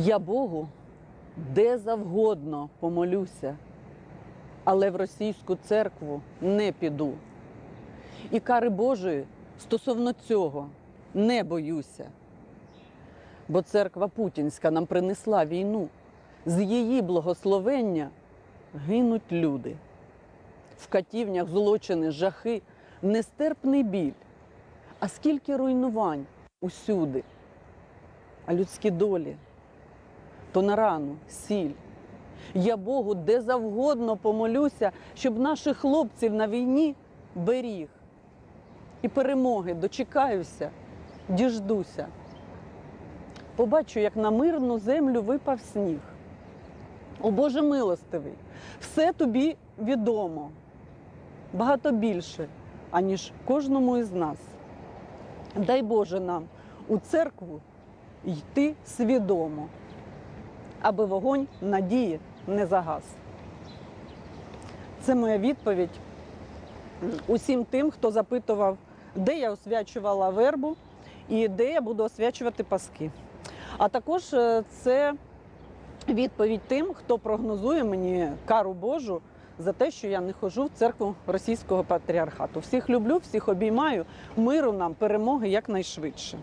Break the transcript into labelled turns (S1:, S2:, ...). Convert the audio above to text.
S1: Я Богу де завгодно помолюся, але в російську церкву не піду. І кари Божої стосовно цього не боюся. Бо церква Путінська нам принесла війну. З її благословення гинуть люди. В катівнях злочини, жахи, нестерпний біль. А скільки руйнувань усюди, а людські долі то на рану, сіль. Я Богу де завгодно помолюся, щоб наших хлопців на війні беріг. І перемоги дочекаюся, діждуся. Побачу, як на мирну землю випав сніг. О Боже милостивий, все тобі відомо, багато більше, аніж кожному із нас. Дай Боже нам у церкву йти свідомо, аби вогонь надії не загас. Це моя відповідь усім тим, хто запитував, де я освячувала вербу і де я буду освячувати паски. А також е, це відповідь тим, хто прогнозує мені кару Божу за те, що я не ходжу в церкву російського патріархату. Всіх люблю, всіх обіймаю, миру нам, перемоги якнайшвидше.